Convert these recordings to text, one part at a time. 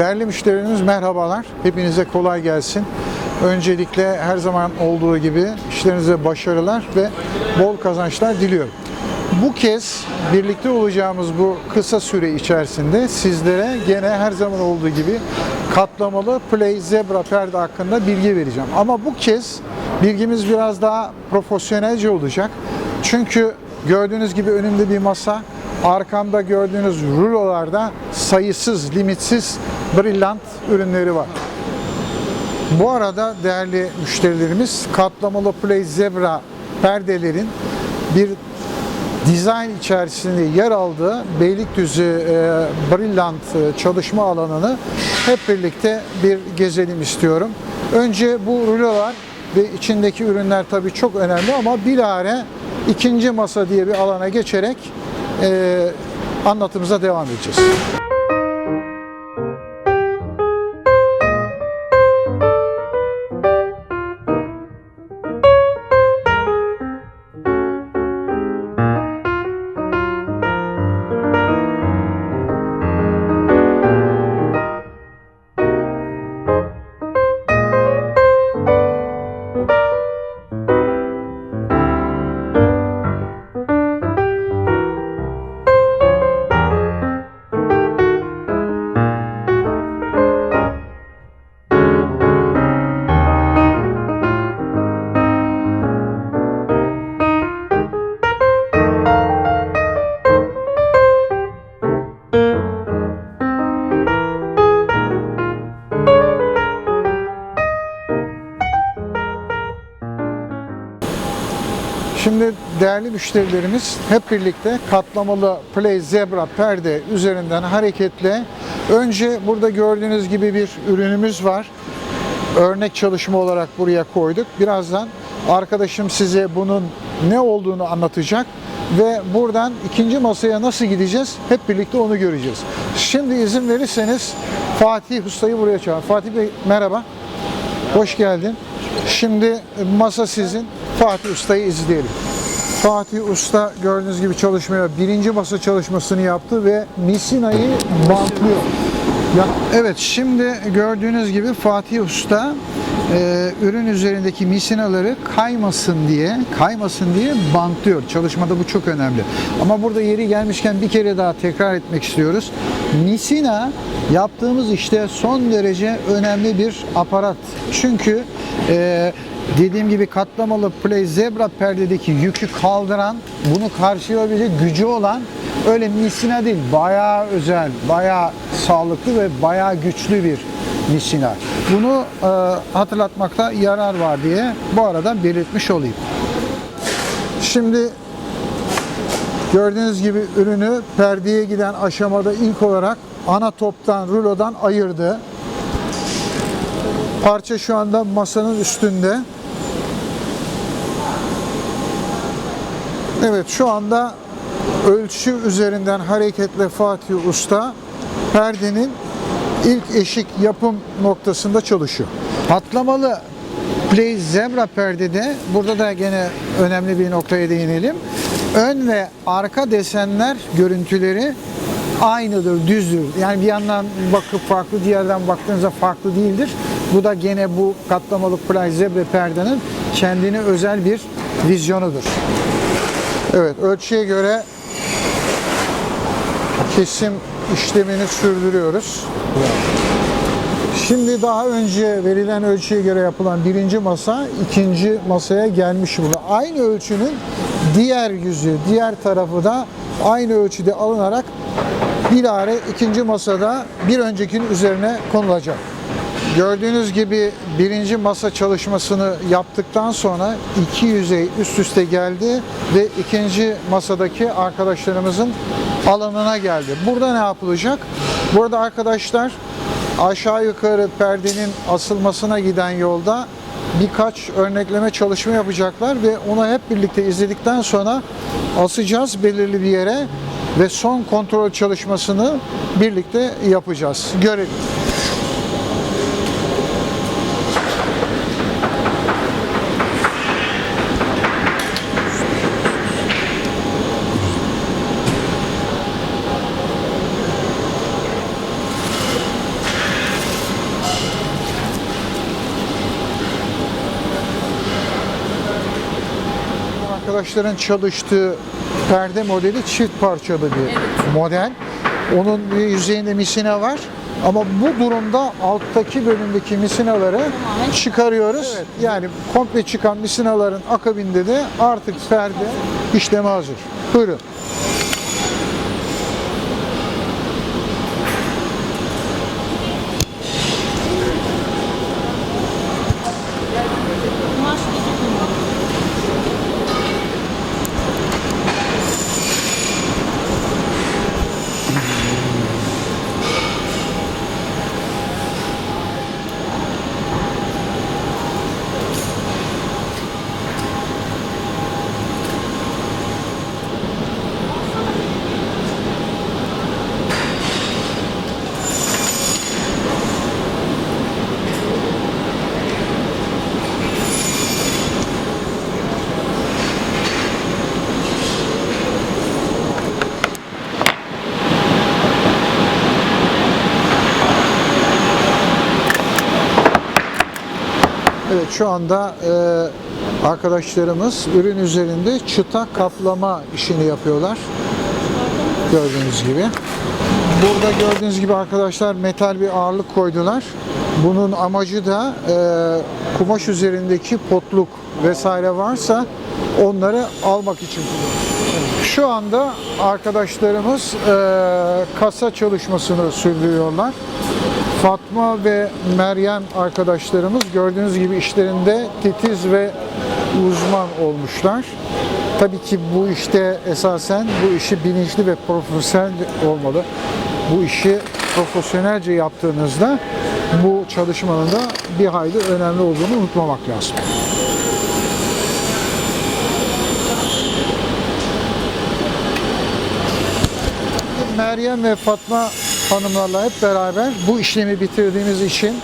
Değerli müşterilerimiz merhabalar. Hepinize kolay gelsin. Öncelikle her zaman olduğu gibi işlerinize başarılar ve bol kazançlar diliyorum. Bu kez birlikte olacağımız bu kısa süre içerisinde sizlere gene her zaman olduğu gibi katlamalı Play Zebra perde hakkında bilgi vereceğim. Ama bu kez bilgimiz biraz daha profesyonelce olacak. Çünkü gördüğünüz gibi önümde bir masa, arkamda gördüğünüz rulolarda sayısız, limitsiz brillant ürünleri var. Bu arada değerli müşterilerimiz katlamalı Play Zebra perdelerin bir dizayn içerisinde yer aldığı Beylikdüzü e, Brillant e, çalışma alanını hep birlikte bir gezelim istiyorum. Önce bu rulolar ve içindeki ürünler tabii çok önemli ama bilahare ikinci masa diye bir alana geçerek anlatımıza devam edeceğiz. Şimdi değerli müşterilerimiz hep birlikte katlamalı Play Zebra perde üzerinden hareketle önce burada gördüğünüz gibi bir ürünümüz var. Örnek çalışma olarak buraya koyduk. Birazdan arkadaşım size bunun ne olduğunu anlatacak ve buradan ikinci masaya nasıl gideceğiz hep birlikte onu göreceğiz. Şimdi izin verirseniz Fatih Usta'yı buraya çağır. Fatih Bey merhaba. Hoş geldin. Şimdi masa sizin. Fatih Usta'yı izleyelim. Fatih Usta gördüğünüz gibi çalışmaya birinci masa çalışmasını yaptı ve misinayı bantlıyor. Ya, evet şimdi gördüğünüz gibi Fatih Usta e, ürün üzerindeki misinaları kaymasın diye kaymasın diye bantlıyor. Çalışmada bu çok önemli. Ama burada yeri gelmişken bir kere daha tekrar etmek istiyoruz. Misina yaptığımız işte son derece önemli bir aparat. Çünkü e, dediğim gibi katlamalı Play Zebra perdedeki yükü kaldıran, bunu karşılayabilecek gücü olan öyle misina değil. Bayağı özel, bayağı sağlıklı ve bayağı güçlü bir misina. Bunu e, hatırlatmakta yarar var diye bu arada belirtmiş olayım. Şimdi gördüğünüz gibi ürünü perdeye giden aşamada ilk olarak ana toptan, rulodan ayırdı. Parça şu anda masanın üstünde. Evet şu anda ölçü üzerinden hareketle Fatih Usta perdenin ilk eşik yapım noktasında çalışıyor. Patlamalı Play Zebra perdede burada da gene önemli bir noktaya değinelim. Ön ve arka desenler görüntüleri aynıdır, düzdür. Yani bir yandan bakıp farklı, diğerden baktığınızda farklı değildir. Bu da gene bu katlamalı Play Zebra perdenin kendine özel bir vizyonudur. Evet, ölçüye göre kesim işlemini sürdürüyoruz. Şimdi daha önce verilen ölçüye göre yapılan birinci masa ikinci masaya gelmiş burada. Aynı ölçünün diğer yüzü, diğer tarafı da aynı ölçüde alınarak bilare ikinci masada bir öncekinin üzerine konulacak. Gördüğünüz gibi birinci masa çalışmasını yaptıktan sonra iki yüzey üst üste geldi ve ikinci masadaki arkadaşlarımızın alanına geldi. Burada ne yapılacak? Burada arkadaşlar aşağı yukarı perdenin asılmasına giden yolda birkaç örnekleme çalışma yapacaklar ve onu hep birlikte izledikten sonra asacağız belirli bir yere ve son kontrol çalışmasını birlikte yapacağız. Görelim. Arkadaşların çalıştığı perde modeli çift parçalı bir model. Onun bir yüzeyinde misina var. Ama bu durumda alttaki bölümdeki misinaları çıkarıyoruz. Yani komple çıkan misinaların akabinde de artık perde işleme hazır. Buyurun. Evet şu anda e, arkadaşlarımız ürün üzerinde çıta kaplama işini yapıyorlar. Gördüğünüz gibi. Burada gördüğünüz gibi arkadaşlar metal bir ağırlık koydular. Bunun amacı da e, kumaş üzerindeki potluk vesaire varsa onları almak için. Şu anda arkadaşlarımız e, kasa çalışmasını sürdürüyorlar. Fatma ve Meryem arkadaşlarımız gördüğünüz gibi işlerinde titiz ve uzman olmuşlar. Tabii ki bu işte esasen bu işi bilinçli ve profesyonel olmalı. Bu işi profesyonelce yaptığınızda bu çalışmanın da bir hayli önemli olduğunu unutmamak lazım. Meryem ve Fatma hanımlarla hep beraber bu işlemi bitirdiğimiz için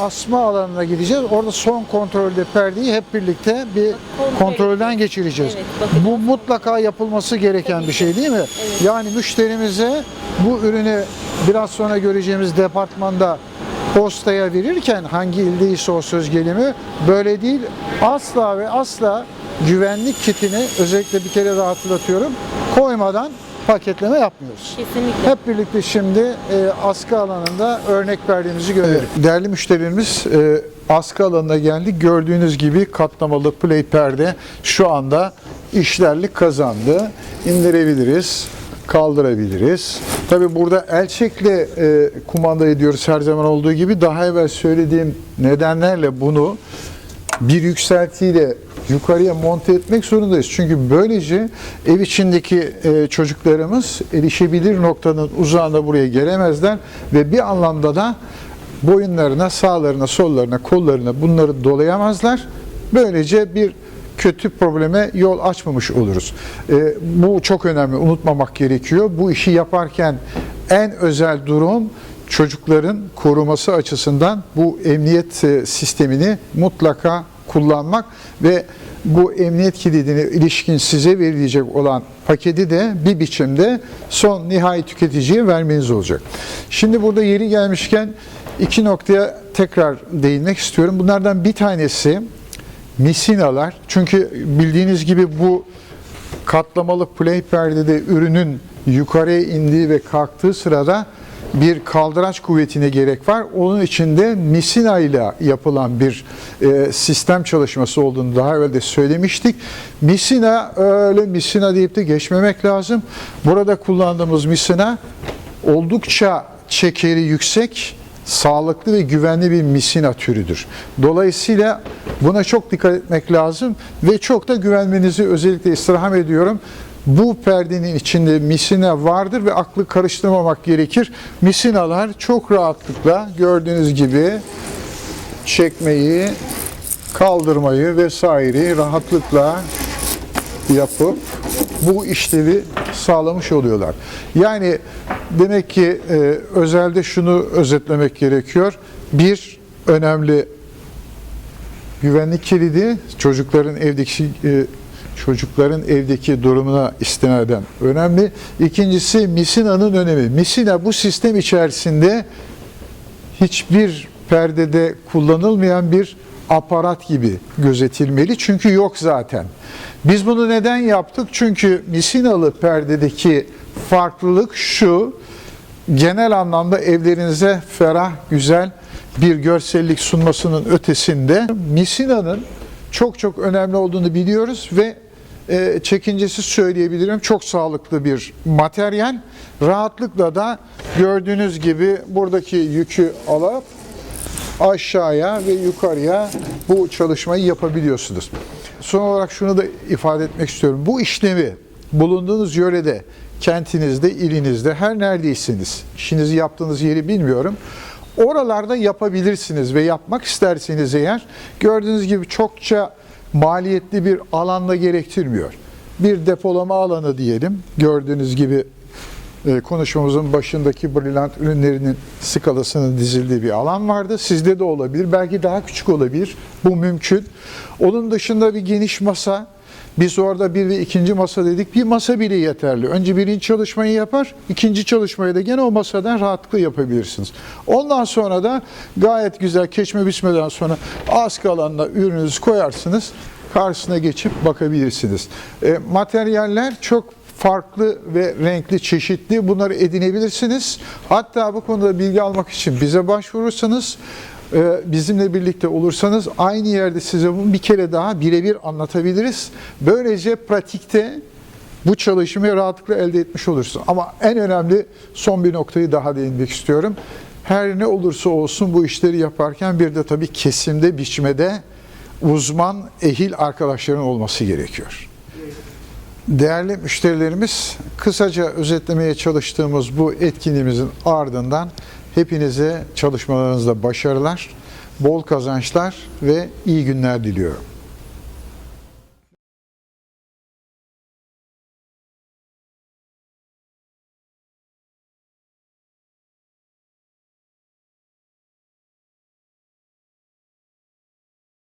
asma alanına gideceğiz. Orada son kontrolde perdeyi hep birlikte bir kontrolden geçireceğiz. Evet. Bu mutlaka yapılması gereken bir şey değil mi? Yani müşterimize bu ürünü biraz sonra göreceğimiz departmanda postaya verirken hangi ildeyse o söz gelimi böyle değil asla ve asla güvenlik kitini özellikle bir kere daha hatırlatıyorum koymadan paketleme yapmıyoruz. Kesinlikle. Hep birlikte şimdi e, askı alanında örnek verdiğimizi görelim. Değerli müşterilerimiz e, askı alanına geldik. Gördüğünüz gibi katlamalı play perde şu anda işlerlik kazandı. İndirebiliriz, kaldırabiliriz. Tabi burada el çekle e, kumanda ediyoruz her zaman olduğu gibi. Daha evvel söylediğim nedenlerle bunu bir yükseltiyle yukarıya monte etmek zorundayız. Çünkü böylece ev içindeki e, çocuklarımız erişebilir noktanın uzağında buraya gelemezler ve bir anlamda da boyunlarına, sağlarına, sollarına, kollarına bunları dolayamazlar. Böylece bir kötü probleme yol açmamış oluruz. E, bu çok önemli, unutmamak gerekiyor. Bu işi yaparken en özel durum çocukların koruması açısından bu emniyet e, sistemini mutlaka kullanmak ve bu emniyet kilidine ilişkin size verilecek olan paketi de bir biçimde son nihai tüketiciye vermeniz olacak. Şimdi burada yeri gelmişken iki noktaya tekrar değinmek istiyorum. Bunlardan bir tanesi misinalar. Çünkü bildiğiniz gibi bu katlamalı play perdede ürünün yukarıya indiği ve kalktığı sırada bir kaldıraç kuvvetine gerek var. Onun içinde misina ile yapılan bir e, sistem çalışması olduğunu daha evvel de söylemiştik. Misina öyle misina deyip de geçmemek lazım. Burada kullandığımız misina oldukça çekeri yüksek, sağlıklı ve güvenli bir misina türüdür. Dolayısıyla buna çok dikkat etmek lazım ve çok da güvenmenizi özellikle istirham ediyorum. Bu perdenin içinde misina vardır ve aklı karıştırmamak gerekir. Misinalar çok rahatlıkla gördüğünüz gibi çekmeyi, kaldırmayı vesaire rahatlıkla yapıp bu işlevi sağlamış oluyorlar. Yani demek ki e, özelde şunu özetlemek gerekiyor. Bir önemli güvenlik kilidi çocukların evdeki e, çocukların evdeki durumuna istinaden önemli. İkincisi misinanın önemi. Misina bu sistem içerisinde hiçbir perdede kullanılmayan bir aparat gibi gözetilmeli. Çünkü yok zaten. Biz bunu neden yaptık? Çünkü misinalı perdedeki farklılık şu. Genel anlamda evlerinize ferah, güzel bir görsellik sunmasının ötesinde misinanın çok çok önemli olduğunu biliyoruz ve e, çekincesi söyleyebilirim. Çok sağlıklı bir materyal. Rahatlıkla da gördüğünüz gibi buradaki yükü alıp aşağıya ve yukarıya bu çalışmayı yapabiliyorsunuz. Son olarak şunu da ifade etmek istiyorum. Bu işlemi bulunduğunuz yörede, kentinizde, ilinizde, her neredeyseniz, işinizi yaptığınız yeri bilmiyorum. Oralarda yapabilirsiniz ve yapmak isterseniz eğer gördüğünüz gibi çokça maliyetli bir alanda gerektirmiyor. Bir depolama alanı diyelim. Gördüğünüz gibi e, konuşmamızın başındaki brilliant ürünlerinin skalasının dizildiği bir alan vardı. Sizde de olabilir. Belki daha küçük olabilir. Bu mümkün. Onun dışında bir geniş masa. Biz orada bir ve ikinci masa dedik. Bir masa bile yeterli. Önce birinci çalışmayı yapar, ikinci çalışmayı da gene o masadan rahatlıkla yapabilirsiniz. Ondan sonra da gayet güzel keçme biçmeden sonra askı alanına ürününüzü koyarsınız. Karşısına geçip bakabilirsiniz. E, materyaller çok farklı ve renkli, çeşitli bunları edinebilirsiniz. Hatta bu konuda bilgi almak için bize başvurursanız, bizimle birlikte olursanız aynı yerde size bunu bir kere daha birebir anlatabiliriz. Böylece pratikte bu çalışmayı rahatlıkla elde etmiş olursunuz. Ama en önemli son bir noktayı daha değinmek istiyorum. Her ne olursa olsun bu işleri yaparken bir de tabii kesimde, biçmede uzman, ehil arkadaşların olması gerekiyor. Değerli müşterilerimiz, kısaca özetlemeye çalıştığımız bu etkinliğimizin ardından hepinize çalışmalarınızda başarılar, bol kazançlar ve iyi günler diliyorum.